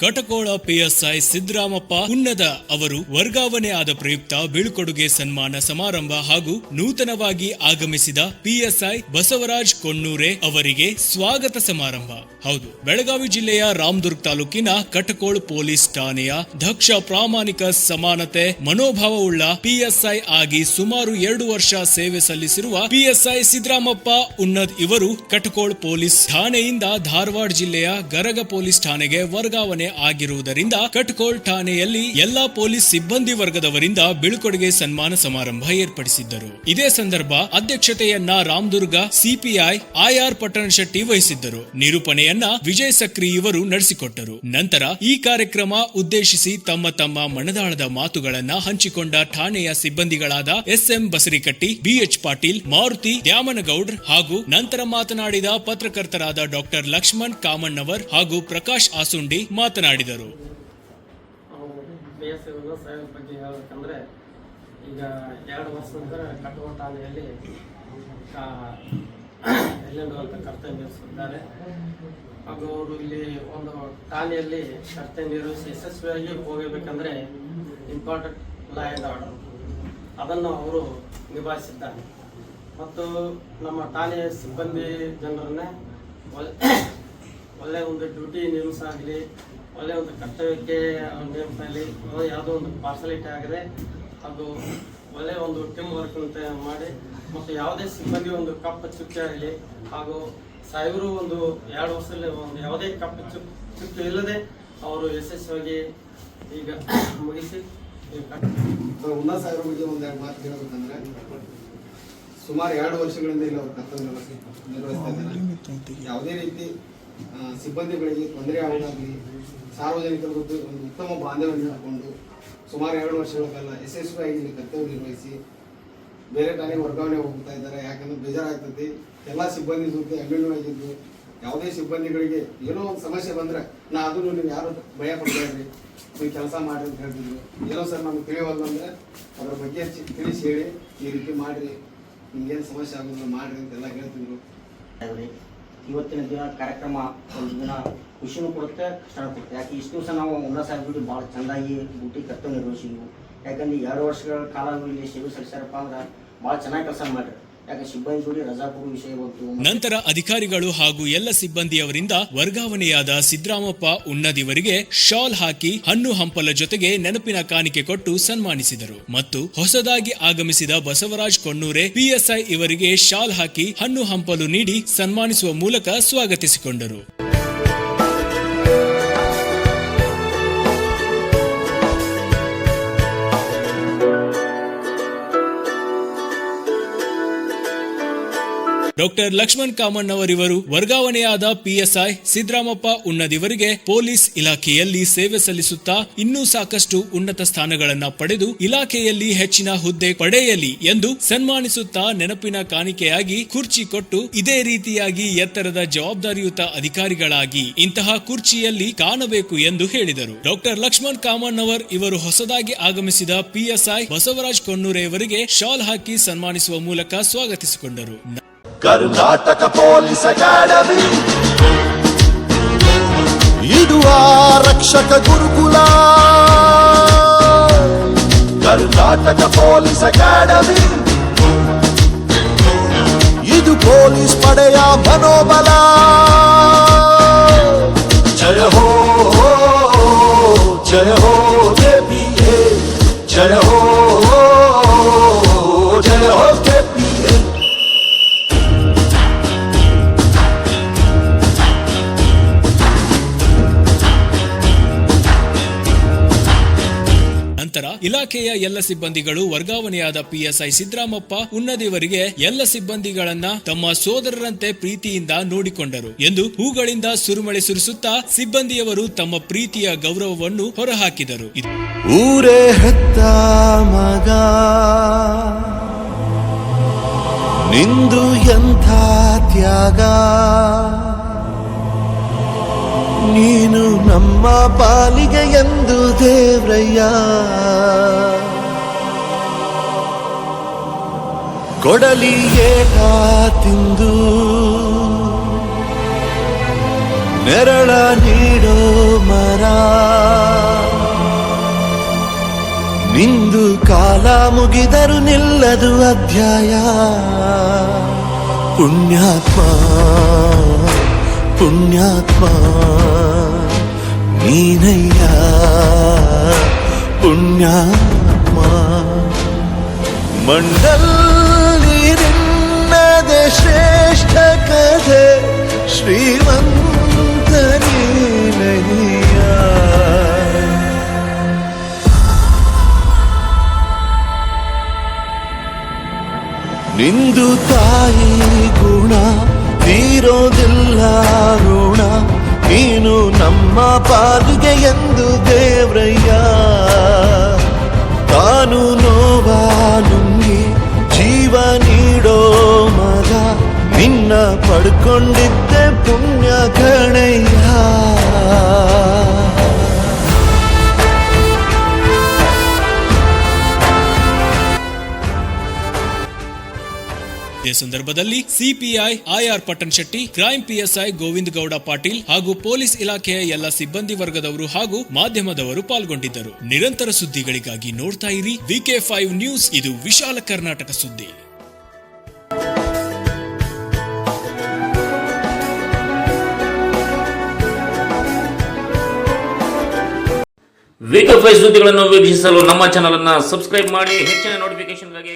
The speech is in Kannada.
ಕಟಕೋಳ ಪಿಎಸ್ಐ ಸಿದ್ದರಾಮಪ್ಪ ಉನ್ನದ ಅವರು ವರ್ಗಾವಣೆ ಆದ ಪ್ರಯುಕ್ತ ಬೀಳ್ಕೊಡುಗೆ ಸನ್ಮಾನ ಸಮಾರಂಭ ಹಾಗೂ ನೂತನವಾಗಿ ಆಗಮಿಸಿದ ಪಿಎಸ್ಐ ಬಸವರಾಜ್ ಕೊಣ್ಣೂರೆ ಅವರಿಗೆ ಸ್ವಾಗತ ಸಮಾರಂಭ. ಹೌದು, ಬೆಳಗಾವಿ ಜಿಲ್ಲೆಯ ರಾಮದುರ್ಗ್ ತಾಲೂಕಿನ ಕಟಕೋಳ ಪೊಲೀಸ್ ಠಾಣೆಯ ದಕ್ಷ ಪ್ರಾಮಾಣಿಕ ಸಮಾನತೆ ಮನೋಭಾವವುಳ್ಳ ಪಿಎಸ್ಐ ಆಗಿ ಸುಮಾರು ಎರಡು ವರ್ಷ ಸೇವೆ ಸಲ್ಲಿಸಿರುವ ಪಿಎಸ್ಐ ಸಿದ್ದರಾಮಪ್ಪ ಉನ್ನದ್ ಇವರು ಕಟಕೋಳ ಪೊಲೀಸ್ ಠಾಣೆಯಿಂದ ಧಾರವಾಡ ಜಿಲ್ಲೆಯ ಗರಗ ಪೊಲೀಸ್ ಠಾಣೆಗೆ ವರ್ಗಾವಣೆ ಆಗಿರುವುದರಿಂದ ಕಟ್ಕೋಲ್ ಠಾಣೆಯಲ್ಲಿ ಎಲ್ಲಾ ಪೊಲೀಸ್ ಸಿಬ್ಬಂದಿ ವರ್ಗದವರಿಂದ ಬೀಳ್ಕೊಡುಗೆ ಸನ್ಮಾನ ಸಮಾರಂಭ ಏರ್ಪಡಿಸಿದ್ದರು. ಇದೇ ಸಂದರ್ಭ ಅಧ್ಯಕ್ಷತೆಯನ್ನ ರಾಮದುರ್ಗ ಸಿಪಿಐ ಆರ್ಆರ್ ಪಟ್ಟಣ ಶೆಟ್ಟಿ ವಹಿಸಿದ್ದರು. ನಿರೂಪಣೆಯನ್ನ ವಿಜಯ್ ಸಕ್ರಿ ಇವರು ನಡೆಸಿಕೊಟ್ಟರು. ನಂತರ ಈ ಕಾರ್ಯಕ್ರಮ ಉದ್ದೇಶಿಸಿ ತಮ್ಮ ತಮ್ಮ ಮನದಾಳದ ಮಾತುಗಳನ್ನ ಹಂಚಿಕೊಂಡ ಠಾಣೆಯ ಸಿಬ್ಬಂದಿಗಳಾದ ಎಸ್ಎಂ ಬಸರಿಕಟ್ಟಿ ಬಿಎಚ್ ಪಾಟೀಲ್, ಮಾರುತಿ ದ್ಯಾಮನಗೌಡ್ರ್ ಹಾಗೂ ನಂತರ ಮಾತನಾಡಿದ ಪತ್ರಕರ್ತರಾದ ಡಾಕ್ಟರ್ ಲಕ್ಷ್ಮಣ್ ಕಾಮಣ್ಣವರ್ ಹಾಗೂ ಪ್ರಕಾಶ್ ಆಸುಂಡಿ ಮಾತನಾಡಿದರು. ಸಾಹೇಬ್ ಬಗ್ಗೆ ಹೇಳ್ಬೇಕಂದ್ರೆ, ಈಗ ಎರಡು ವರ್ಷ ನಂತರ ಕಟ್ಟುವ ಠಾಣೆಯಲ್ಲಿ ಎಲ್ಲೆಂದು ಅಂತ ಕರ್ತವ್ಯ ನಿರ್ವಹಿಸಿದ್ದಾರೆ ಹಾಗೂ ಅವರು ಇಲ್ಲಿ ಒಂದು ಠಾಣೆಯಲ್ಲಿ ಕರ್ತವ್ಯ ನಿರ್ವಹಿಸಿ ಯಶಸ್ವಿಯಾಗಿ ಹೋಗಬೇಕಂದ್ರೆ ಇಂಪಾರ್ಟೆಂಟ್ ಲಾ ಆ್ಯಂಡ್ ಆರ್ಡರ್ ಅದನ್ನು ಅವರು ನಿಭಾಯಿಸಿದ್ದಾರೆ. ಮತ್ತು ನಮ್ಮ ಠಾಣೆಯ ಸಿಬ್ಬಂದಿ ಜನರನ್ನೇ ಒಳ್ಳೆ ಒಳ್ಳೆಯ ಒಂದು ಡ್ಯೂಟಿ ಆಗಲಿ ಒಳ್ಳೆಯ ಒಂದು ಕರ್ತವ್ಯಕ್ಕೆ ನೇಮಸ ಆಗಲಿ ಯಾವುದೋ ಒಂದು ಪಾರ್ಸಲಿಟಿ ಆಗಿದೆ ಅದು ಒಳ್ಳೆಯ ಒಂದು ಟೀಮ್ ವರ್ಕ್ ಅಂತ ಮಾಡಿ ಮತ್ತು ಯಾವುದೇ ಸಿಬ್ಬಂದಿ ಒಂದು ಕಪ್ಪು ಚುಕ್ಕೆ ಆಗಲಿ ಹಾಗೂ ಸಾಹೇಬರು ಒಂದು ಎರಡು ವರ್ಷದಲ್ಲಿ ಒಂದು ಯಾವುದೇ ಕಪ್ಪು ಚುಕ್ ಚುಕ್ಕೆ ಇಲ್ಲದೆ ಅವರು ಯಶಸ್ವಿಯಾಗಿ ಈಗ ಮುಗಿಸಿ ಈಗ ಕಟ್- ಉನ್ನತ ಒಂದು ಬಗ್ಗೆ ಒಂದೆರಡು ಮಾತು ಹೇಳಬೇಕಂದ್ರೆ ಸುಮಾರು ಎರಡು ವರ್ಷಗಳಿಂದ ಇಲ್ಲಿ ಅವರು ಕರ್ತವ್ಯ ನಿರ್ವಹಿಸಿ ನಿರ್ವಹಿಸ್ತಾ ಇದ್ದಾರೆ ಯಾವುದೇ ರೀತಿ ಸಿಬ್ಬಂದಿಗಳಿಗೆ ತೊಂದರೆ ಆಗಲಿ ಸಾರ್ವಜನಿಕರ ಒಂದು ಉತ್ತಮ ಬಾಂಧವ್ಯ ಇಟ್ಟುಕೊಂಡು ಸುಮಾರು ಎರಡು ವರ್ಷಗಳ ಕಾಲ ಯಶಸ್ವಿಯಾಗಿ ಇಲ್ಲಿ ಕರ್ತವ್ಯ ನಿರ್ವಹಿಸಿ ಬೇರೆ ಕಡೆ ವರ್ಗಾವಣೆ ಹೋಗ್ತಾ ಇದ್ದಾರೆ. ಯಾಕಂದ್ರೆ ಬೇಜಾರಾಗ್ತದೆ. ಎಲ್ಲ ಸಿಬ್ಬಂದಿ ಜೊತೆ ಆಗಿದ್ದು ಯಾವುದೇ ಸಿಬ್ಬಂದಿಗಳಿಗೆ ಏನೋ ಒಂದು ಸಮಸ್ಯೆ ಬಂದ್ರೆ ನಾ ಅದನ್ನು ನೀವು ಯಾರು ಭಯ ಪಡ್ಬೇಡ್ರಿ ನೀವು ಕೆಲಸ ಮಾಡಿ ಅಂತ ಹೇಳ್ತಿದ್ರು. ಏನೋ ಸರ್ ನಮ್ಗೆ ತಿಳಿಯವಲ್ಲ ಅಂದರೆ ಅದ್ರ ಬಗ್ಗೆ ತಿಳಿಸಿ ಹೇಳಿ. ಈ ರೀತಿ ಮಾಡಿರಿ. ನಿಮ್ಗೇನು ಸಮಸ್ಯೆ ಆಗೋದಿಲ್ಲ, ಮಾಡಿರಿ ಅಂತೆಲ್ಲ ಹೇಳ್ತಿದ್ರು. ಇವತ್ತಿನ ದಿನ ಕಾರ್ಯಕ್ರಮ ಒಂದು ದಿನ ಖುಷಿನೂ ಕೊಡುತ್ತೆ, ಕಷ್ಟನೂ ಕೊಡುತ್ತೆ. ಯಾಕೆ ಇಷ್ಟು ದಿವಸ ನಾವು ಉಮ್ರಾ ಸಾಹೇಬ್ ಜೊತೆ ಭಾಳ ಚೆನ್ನಾಗಿ ಡ್ಯೂಟಿ ಕರ್ತವ್ಯ ನಿರ್ವಹಿಸಿದ್ವು ಯಾಕಂದ್ರೆ ಎರಡು ವರ್ಷಗಳ ಕಾಲ ಇಲ್ಲಿ ಸೇವೆ ಸಲ್ಲಿಸ್ಯಾರಪ್ಪ ಅಂದ್ರೆ ಭಾಳ ಚೆನ್ನಾಗಿ ಕೆಲಸ ಮಾಡ್ರಿ ನಂತರ ಅಧಿಕಾರಿಗಳು ಹಾಗೂ ಎಲ್ಲ ಸಿಬ್ಬಂದಿಯವರಿಂದ ವರ್ಗಾವಣೆಯಾದ ಸಿದ್ದರಾಮಪ್ಪ ಉನ್ನದಿವರಿಗೆ ಶಾಲ್ ಹಾಕಿ ಹಣ್ಣು ಹಂಪಲ ಜೊತೆಗೆ ನೆನಪಿನ ಕಾಣಿಕೆ ಕೊಟ್ಟು ಸನ್ಮಾನಿಸಿದರು. ಮತ್ತು ಹೊಸದಾಗಿ ಆಗಮಿಸಿದ ಬಸವರಾಜ್ ಕೊಣ್ಣೂರೆ ಪಿಎಸ್ಐ ಇವರಿಗೆ ಶಾಲ್ ಹಾಕಿ ಹಣ್ಣು ಹಂಪಲು ನೀಡಿ ಸನ್ಮಾನಿಸುವ ಮೂಲಕ ಸ್ವಾಗತಿಸಿಕೊಂಡರು. ಡಾಕ್ಟರ್ ಲಕ್ಷ್ಮಣ್ ಕಾಮಣ್ಣವರಿವರು ವರ್ಗಾವಣೆಯಾದ ಪಿಎಸ್ಐ ಸಿದ್ದರಾಮಪ್ಪ ಉನ್ನದಿವರಿಗೆ ಪೊಲೀಸ್ ಇಲಾಖೆಯಲ್ಲಿ ಸೇವೆ ಸಲ್ಲಿಸುತ್ತಾ ಇನ್ನೂ ಸಾಕಷ್ಟು ಉನ್ನತ ಸ್ಥಾನಗಳನ್ನು ಪಡೆದು ಇಲಾಖೆಯಲ್ಲಿ ಹೆಚ್ಚಿನ ಹುದ್ದೆ ಪಡೆಯಲಿ ಎಂದು ಸನ್ಮಾನಿಸುತ್ತಾ ನೆನಪಿನ ಕಾಣಿಕೆಯಾಗಿ ಕುರ್ಚಿ ಕೊಟ್ಟು ಇದೇ ರೀತಿಯಾಗಿ ಎತ್ತರದ ಜವಾಬ್ದಾರಿಯುತ ಅಧಿಕಾರಿಗಳಾಗಿ ಇಂತಹ ಕುರ್ಚಿಯಲ್ಲಿ ಕಾಣಬೇಕು ಎಂದು ಹೇಳಿದರು. ಡಾಕ್ಟರ್ ಲಕ್ಷ್ಮಣ್ ಕಾಮಣ್ಣವರ್ ಇವರು ಹೊಸದಾಗಿ ಆಗಮಿಸಿದ ಪಿಎಸ್ಐ ಬಸವರಾಜ್ ಕೊಣ್ಣೂರೆಯವರಿಗೆ ಶಾಲ್ ಹಾಕಿ ಸನ್ಮಾನಿಸುವ ಮೂಲಕ ಸ್ವಾಗತಿಸಿಕೊಂಡರು. ಕರ್ನಾಟಕ ಪೊಲೀಸ್ ಅಕಾಡೆಮಿ ಇದು ಆರಕ್ಷಕ ಗುರುಕುಲ ಕರ್ನಾಟಕ ಪೊಲೀಸ್ ಅಕಾಡೆಮಿ ಇದು ಪೊಲೀಸ್ ಪಡೆಯ ಮನೋಬಲ ಜಯ ಹೋ ಜಯ ಹೋ ಕೆಪಿಎ ಜಯ ಹೋ ಇಲಾಖೆಯ ಎಲ್ಲ ಸಿಬ್ಬಂದಿಗಳು ವರ್ಗಾವಣೆಯಾದ ಪಿಎಸ್ಐ ಸಿದ್ದರಾಮಪ್ಪ ಉನ್ನದಿವರಿಗೆ ಎಲ್ಲ ಸಿಬ್ಬಂದಿಗಳನ್ನ ತಮ್ಮ ಸೋದರರಂತೆ ಪ್ರೀತಿಯಿಂದ ನೋಡಿಕೊಂಡರು ಎಂದು ಹೂಗಳಿಂದ ಸುರುಮಳೆ ಸುರಿಸುತ್ತಾ ಸಿಬ್ಬಂದಿಯವರು ತಮ್ಮ ಪ್ರೀತಿಯ ಗೌರವವನ್ನು ಹೊರಹಾಕಿದರು. ಊರೇ ಹೆತ್ತ ಮಗ. ನಿಂದು ಎಂಥ ತ್ಯಾಗ? ನೀನು ನಮ್ಮ ಪಾಲಿಗೆ ಎಂದು ದೇವ್ರಯ್ಯ. ಕೊಡಲಿ ಕಾತಿಂದು ತಿಂದು. ನೆರಳ ನೀಡೋ ಮರ. ನಿಂದು ಕಾಲ ಮುಗಿದರು ನಿಲ್ಲದು ಅಧ್ಯಾಯ. ಪುಣ್ಯಾತ್ಮ. പുണ്യാത്മാ നീനയ്യ പുണ്യാത്മാ. മണ്ഡൽ നീരിന്നതെ ശ്രേഷ്ഠ കഥ ശ്രീമന്ത നീനയ്യ. നിന്ദു തായി ഗുണ ತೀರೋದಿಲ್ಲ ಋಣ. ನೀನು ನಮ್ಮ ಪಾಲಿಗೆ ಎಂದು ದೇವ್ರಯ್ಯ. ತಾನು ನೋವಾ ನುಂಗಿ ಜೀವ ನೀಡೋ ಮಗ. ನಿನ್ನ ಪಡ್ಕೊಂಡಿದ್ದೆ ಪುಣ್ಯ ಕಣಯ್ಯ. ಇದೇ ಸಂದರ್ಭದಲ್ಲಿ CPI IR Pattan Shetty crime PSI Govinda Gowda Patil ಹಾಗೂ ಪೊಲೀಸ್ ಇಲಾಖೆಯ ಎಲ್ಲ ಸಿಬ್ಬಂದಿ ವರ್ಗದವರು ಹಾಗೂ ಮಾಧ್ಯಮದವರು ಪಾಲ್ಗೊಂಡಿದ್ದರು. ನಿರಂತರ ಸುದ್ದಿಗಳಿಗಾಗಿ ನೋಡ್ತಾ ಇರಿ ವಿಕೆ ಫೈವ್ ನ್ಯೂಸ್, ಇದು ವಿಶಾಲ ಕರ್ನಾಟಕ ಸುದ್ದಿ. ವೀಕ್ ಸುದ್ದಿಗಳನ್ನು ವೀಕ್ಷಿಸಲು ನಮ್ಮ ಚಾನಲ್ ಅನ್ನು ಸಬ್ಸ್ಕ್ರೈಬ್ ಮಾಡಿ, ಹೆಚ್ಚಿನ ನೋಟಿಫಿಕೇಶನ್ಗಾಗಿ